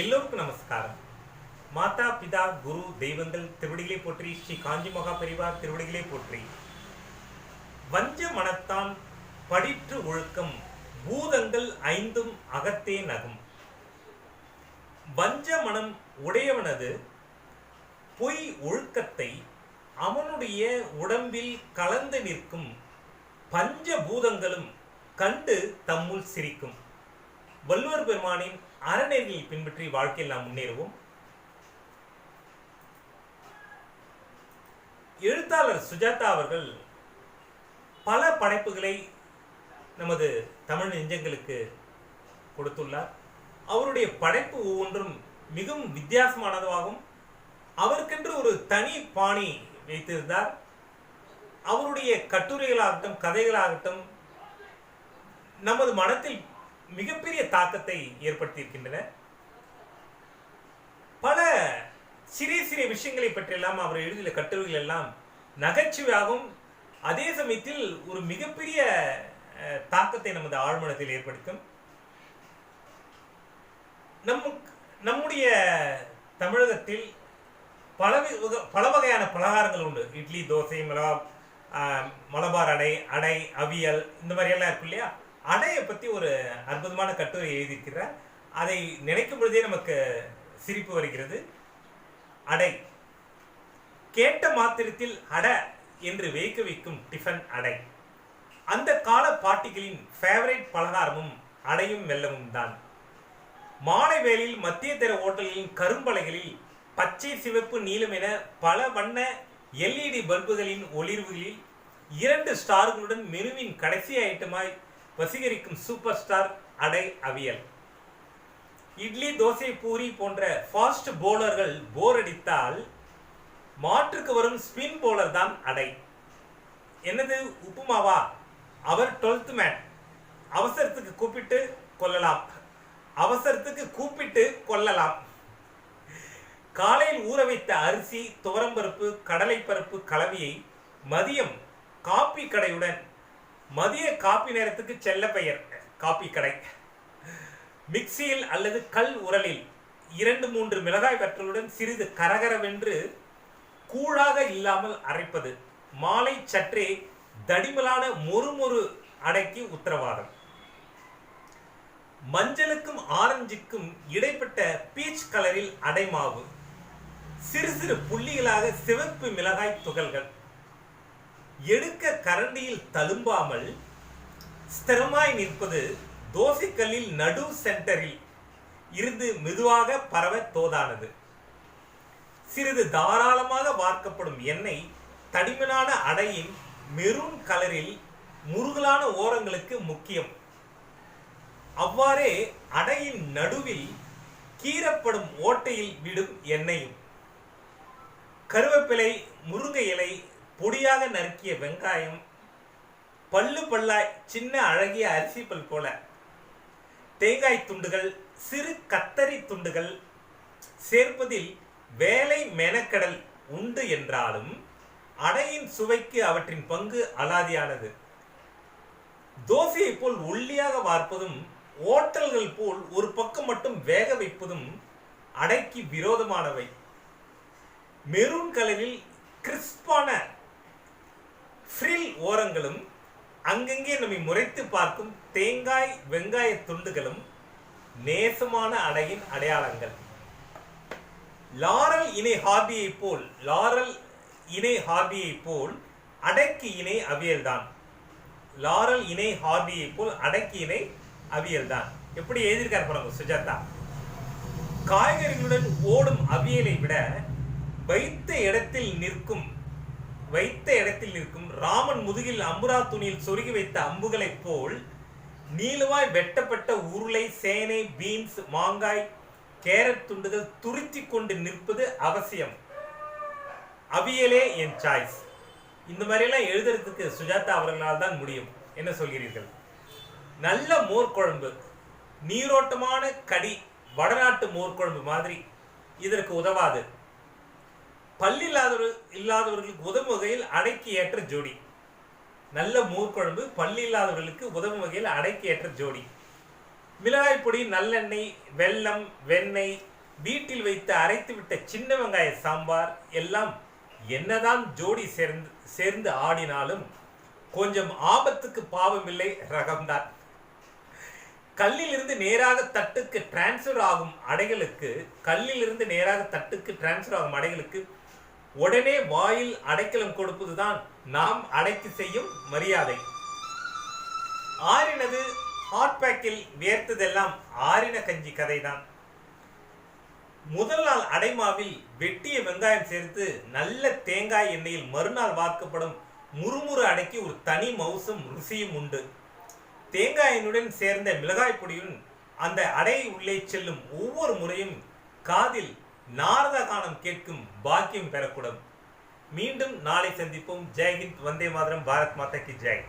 எல்லோருக்கும் நமஸ்காரம். மாதா பிதா குரு தெய்வங்கள் திருவடிகளை போற்றி ஸ்ரீ காஞ்சி மகா பெரிவார் திருவடிகளை போற்றி. வஞ்ச மனத்தான் படிற்று ஒழுக்கம் பூதங்கள் ஐந்தும் அகத்தே நகும். வஞ்ச மனம் உடையவனது பொய் ஒழுக்கத்தை அவனுடைய உடம்பில் கலந்து நிற்கும் பஞ்ச பூதங்களும் கண்டு தம்முள் சிரிக்கும். வள்ளுவர் பெருமானின் அறநெறியை பின்பற்றி வாழ்க்கையில் நாம் முன்னேறுவோம். எழுத்தாளர் சுஜாதா அவர்கள் பல படைப்புகளை நமது தமிழ் நெஞ்சங்களுக்கு கொடுத்துள்ளார். அவருடைய படைப்பு ஒவ்வொன்றும் மிகவும் வித்தியாசமானதாகவும் அவருக்கென்று ஒரு தனி பாணி வைத்திருந்தார். அவருடைய கட்டுரைகளாகட்டும் கதைகளாகட்டும் நமது மனத்தில் மிகப்பெரிய தாக்கத்தை ஏற்படுத்தியிருக்கின்றன. பல சிறிய சிறிய விஷயங்களை பற்றியெல்லாம் அவர் எழுதிய கட்டுரைகள் எல்லாம் நகைச்சுவையாகவும் அதே சமயத்தில் ஒரு மிகப்பெரிய தாக்கத்தை நமது ஆழ்மனத்தில் ஏற்படுத்தும். நம்ம நம்முடைய தமிழகத்தில் பல பல வகையான பலகாரங்கள் உண்டு. இட்லி தோசை மிளகா மலபார் அடை அடை அவியல் இந்த மாதிரி எல்லாம் இருக்கு இல்லையா? அடையை பற்றி ஒரு அற்புதமான கட்டுரை எழுதியிருக்கிறார். அதை நினைக்கும் பொழுதே நமக்கு சிரிப்பு வருகிறது. அடை. கேட்ட மாத்திரத்தில் அட என்று வைக்க வைக்கும் டிஃபன் அடை. அந்த கால பாட்டிகளின் ஃபேவரைட் பலகாரமும் அடையும் வெல்லமும் தான். மாலை வேளையில் மத்திய தர ஓட்டல்களின் கரும்பலைகளில் பச்சை சிவப்பு நீலம் என பல வண்ண எல்இடி பல்புகளின் ஒளிர்வுகளில் இரண்டு ஸ்டார்களுடன் மெனுவின் கடைசி ஐட்டமாய் வசீகரிக்கும் சூப்பர் ஸ்டார் அடை அவியல். இட்லி தோசை பூரி போன்ற ஃபாஸ்ட் போலர்கள் போர் அடித்தால் மாற்றுக்கு வரும் ஸ்பின் போலர் தான் அடை. என்னது? உப்புமாவா? அவர் டுவெல்த் மேன் அவசரத்துக்கு கூப்பிட்டு கொள்ளலாம். அவசரத்துக்கு கூப்பிட்டு கொல்லலாம் காலையில் ஊற வைத்த அரிசி துவரம்பருப்பு கடலைப்பருப்பு கலவையை மதியம் காப்பி கடையுடன் மதிய காப்பி நேரத்துக்கு செல்ல பெயர். காப்பி கடை. மிக்சியில் அல்லது கல் உரலில் இரண்டு மூன்று மிளகாய் வற்றலுடன் சிறிது கரகரவென்று கூழாக இல்லாமல் அரைப்பது மாலை சற்றே தடிமலான மொறுமொறு அடைக்கு உத்தரவாதம். மஞ்சளுக்கும் ஆரஞ்சுக்கும் இடைப்பட்ட பீச் கலரில் அடைமாவு சிறு சிறு புள்ளிகளாக சிவப்பு மிளகாய் துகள்கள். எடுக்க கரண்டியில் தழும்பாமல் ஸ்திரமாய் நிற்பது தோசைக்கல்லில் நடு சென்டரில் இருந்து மெதுவாக பரவ தோதானது. சிறிது தாராளமாக வார்க்கப்படும் எண்ணெய் தடிமனான அடையின் மெரூன் கலரில் முருகலான ஓரங்களுக்கு முக்கியம். அவ்வாறே அடையின் நடுவில் கீறப்படும் ஓட்டையில் விடும் எண்ணெயும். கருவேப்பிலை முருங்கை இலை பொடியாக நறுக்கிய வெங்காயம் பல்லு பல்லாய் சின்ன அழகிய அரிசி பல் போல. தேங்காய் துண்டுகள் சிறு கத்தரி துண்டுகள் சேர்ப்பதில் வேலை மெனக்கடல் உண்டு என்றாலும் அடையின் சுவைக்கு அவற்றின் பங்கு அலாதியானது. தோசையை போல் ஒல்லியாக வார்ப்பதும் ஓட்டல்கள் போல் ஒரு பக்கம் மட்டும் வேக வைப்பதும் அடைக்கு விரோதமானவை. மெரூன் கலரில் கிறிஸ்பான ஃப்ரில் ஓரங்களும் அங்கங்கே நம்மை முறைத்து பார்க்கும் தேங்காய் வெங்காய துண்டுகளும் நேசமான அடையின் அடையாளங்கள். லாரல் இணை ஹாபியை போல் லாரல் இணை ஹாபியை போல் அடைக்கு இணை அவியல்தான். லாரல் இணை ஹாபியை போல் அடைக்கு இணை அவியல்தான். எப்படி எழுதியிருக்கார் பாருங்க சுஜாதா. காய்கறிகளுடன் ஓடும் அவியலை விட வைத்த இடத்தில் நிற்கும் வைத்த இடத்தில் நிற்கும் ராமன் முதுகில் அம்புரா துணியில் சொருகி வைத்த அம்புகளைப் போல் நீளமாய் வெட்டப்பட்ட உருளை சேனை பீன்ஸ் மாங்காய் கேரட் துண்டுகள் துருத்தி கொண்டு நிற்பது அவசியம். அவியலே என் சாய்ஸ் இந்த மாதிரியெல்லாம் எழுதுறதுக்கு சுஜாதா அவர்களால் தான் முடியும். என்ன சொல்கிறீர்கள்? நல்ல மோர் குழம்பு நீரோட்டமான கடி வடநாட்டு மோர் குழம்பு மாதிரி இதற்கு உதவாது. பல் இல்லாதவர் இல்லாதவர்களுக்கு உதவும் வகையில் அடைக்கு ஏற்ற ஜோடி. நல்ல மோர் பள்ளி பல் இல்லாதவர்களுக்கு உதவும் வகையில் அடைக்கு ஏற்ற ஜோடி. மிளகாய் பொடி நல்லெண்ணெய் வெல்லம் வெண்ணெய் வீட்டில் வைத்து அரைத்துவிட்ட சின்ன வெங்காய சாம்பார் எல்லாம் என்னதான் ஜோடி சேர்ந்து சேர்ந்து ஆடினாலும் கொஞ்சம் ஆபத்துக்கு பாவமில்லை ரகம்தான். கல்லிலிருந்து நேராக தட்டுக்கு டிரான்ஸ்ஃபர் ஆகும் அடைகளுக்கு கல்லிலிருந்து நேராக தட்டுக்கு டிரான்ஸ்ஃபர் ஆகும் அடைகளுக்கு உடனே வாயில் அடைக்கலம் கொடுப்பதுதான் நாம் அடைத்து செய்யும் மரியாதை. ஆறினது ஹாட் பேக்கில் வியர்த்ததெல்லாம் ஆறின கஞ்சி கதைதான். முதல் நாள் அடைமாவில் வெட்டிய வெங்காயம் சேர்த்து நல்ல தேங்காய் எண்ணெயில் மறுநாள் வார்க்கப்படும் முறுமுறு அடைக்கு ஒரு தனி மவுசும் ருசியும் உண்டு. தேங்காய் எண்ணுடன் சேர்ந்த மிளகாய் பொடியுடன் அந்த அடை உள்ளே செல்லும் ஒவ்வொரு முறையும் காதில் நாரத கானம் கேட்கும் பாக்கியம் பெறக்கூடும். மீண்டும் நாளை சந்திப்போம். ஜெய்ஹிந்த் வந்தே மாதரம். பாரத் மாதா கி ஜெய்.